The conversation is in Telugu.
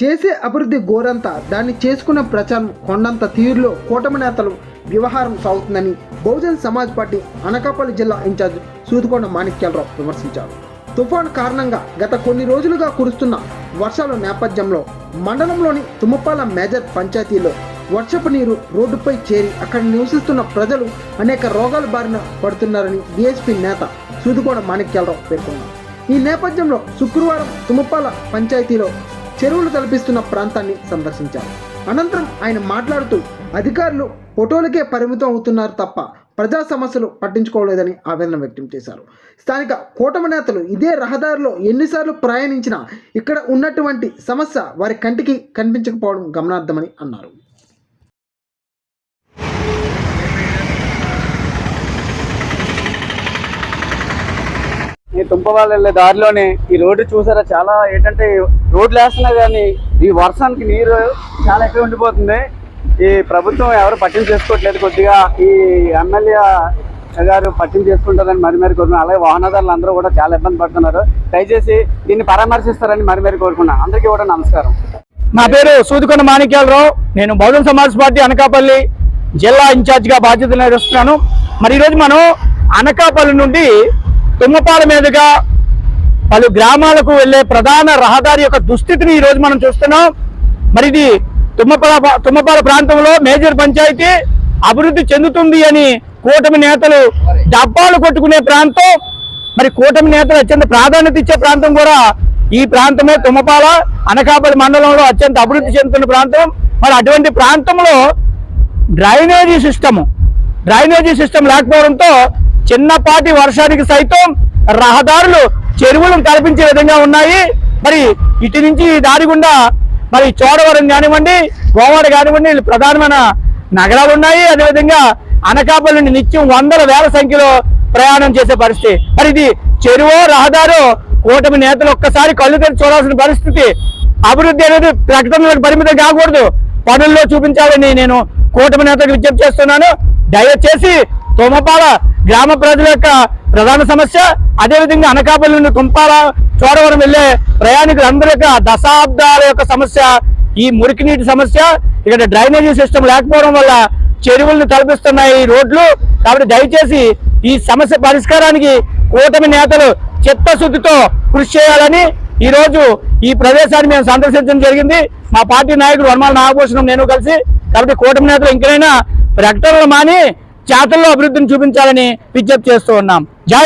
చేసే అభివృద్ధి గోరంతా దాన్ని చేసుకున్న ప్రచారం కొండంత తీరులో కూటమి నేతలు వ్యవహారం సాగుతుందని బహుజన్ సమాజ్ పార్టీ అనకాపల్లి జిల్లా ఇన్ఛార్జ్ సూదుకొండ మాణిక్యాలరావు విమర్శించారు. తుఫాన్ కారణంగా గత కొన్ని రోజులుగా కురుస్తున్న వర్షాల నేపథ్యంలో మండలంలోని తుమ్మపాల మేజర్ పంచాయతీలో వర్షపు నీరు రోడ్డుపై చేరి అక్కడ నివసిస్తున్న ప్రజలు అనేక రోగాల బారిన పడుతున్నారని బీఎస్పీ నేత సూదుకోడ మాణిక్యాలరావు పేర్కొన్నారు. ఈ నేపథ్యంలో శుక్రవారం తుమ్మపాల పంచాయతీలో చెరువులు తలపిస్తున్న ప్రాంతాన్ని సందర్శించారు. అనంతరం ఆయన మాట్లాడుతూ అధికారులు ఫోటోలకే పరిమితం అవుతున్నారు తప్ప ప్రజా సమస్యలు పట్టించుకోలేదని ఆవేదన వ్యక్తం చేశారు. స్థానిక కూటమి నేతలు ఇదే రహదారిలో ఎన్నిసార్లు ప్రయాణించినా ఇక్కడ ఉన్నటువంటి సమస్య వారి కంటికి కనిపించకపోవడం గమనార్థమని అన్నారు. తుంపవాళ్ళు వెళ్ళే దారిలోనే ఈ రోడ్డు చూసారా? చాలా ఏంటంటే రోడ్లు వేస్తున్నా కానీ ఈ వర్షానికి నీరు చాలా ఎక్కువ ఉండిపోతుంది. ఈ ప్రభుత్వం ఎవరు పట్టింపు చేసుకోవట్లేదు. కొద్దిగా ఈ ఎమ్మెల్యే గారు పట్టింపు చేసుకుంటారని మరి మరి కోరుకున్నాను అలాగే వాహనదారులు అందరూ కూడా చాలా ఇబ్బంది పడుతున్నారు. దయచేసి దీన్ని పరామర్శిస్తారని మరి మరి కోరుకున్నాను. అందరికీ కూడా నమస్కారం. నా పేరు సూదికొండ మాణిక్యాలరావు. నేను బహుజన సమాజ్ పార్టీ అనకాపల్లి జిల్లా ఇన్ఛార్జిగా బాధ్యతలు నిర్వహిస్తున్నాను. మరి ఈరోజు మనం అనకాపల్లి నుండి తుమ్మపాడు మీదుగా పలు గ్రామాలకు వెళ్ళే ప్రధాన రహదారి యొక్క దుస్థితిని ఈ రోజు మనం చూస్తున్నాం. మరి ఇది తుమ్మపాల తుమ్మపాల ప్రాంతంలో మేజర్ పంచాయతీ అభివృద్ధి చెందుతుంది అని కూటమి నేతలు డబ్బాలు కొట్టుకునే ప్రాంతం మరి కూటమి నేతలు అత్యంత ప్రాధాన్యత ఇచ్చే ప్రాంతం కూడా ఈ ప్రాంతమే తుమ్మపాల అనకాపల్లి మండలంలో అత్యంత అభివృద్ధి చెందుతున్న ప్రాంతం. మరి అటువంటి ప్రాంతంలో డ్రైనేజీ సిస్టమ్ డ్రైనేజీ సిస్టమ్ లేకపోవడంతో చిన్నపాటి వర్షానికి సైతం రహదారులు చెరువులను కల్పించే విధంగా ఉన్నాయి. మరి ఇటు నుంచి దారి గుండా మరి చోడవరం కానివ్వండి గోవాడ కానివ్వండి ప్రధానమైన నగరాలు ఉన్నాయి. అదేవిధంగా అనకాపల్లి నుండి నిత్యం వందల వేల సంఖ్యలో ప్రయాణం చేసే పరిస్థితి. మరి ఇది చెరువు రహదారు కూటమి నేతలు ఒక్కసారి కళ్ళు తెరిచి చూడాల్సిన పరిస్థితి. అభివృద్ధి అనేది ప్రకటనలకు పరిమితం కాకూడదు. పనుల్లో చూపించాలని నేను కూటమి నేతకు విజ్ఞప్తి చేస్తున్నాను. దయచేసి తోమపాల గ్రామ ప్రజల యొక్క ప్రధాన సమస్య అదేవిధంగా అనకాపల్లి నుండి తుంపాల చోడవరం వెళ్ళే ప్రయాణికులందరి యొక్క దశాబ్దాల యొక్క సమస్య ఈ మురికి నీటి సమస్య ఇక్కడ డ్రైనేజీ సిస్టమ్ లేకపోవడం వల్ల చెరువులను తలపిస్తున్నాయి ఈ రోడ్లు. కాబట్టి దయచేసి ఈ సమస్య పరిష్కారానికి కూటమి నేతలు చిత్తశుద్ధితో కృషి చేయాలని ఈ రోజు ఈ ప్రదేశాన్ని మేము సందర్శించడం జరిగింది. మా పార్టీ నాయకుడు వనమాల నాగభూషణం నేను కలిసి కాబట్టి కూటమి నేతలు ఇంకనైనా ప్రకటనలు మాని చేతల్లో అభివృద్ధిని చూపించాలని విజ్ఞప్తి చేస్తూ ఉన్నాం. జై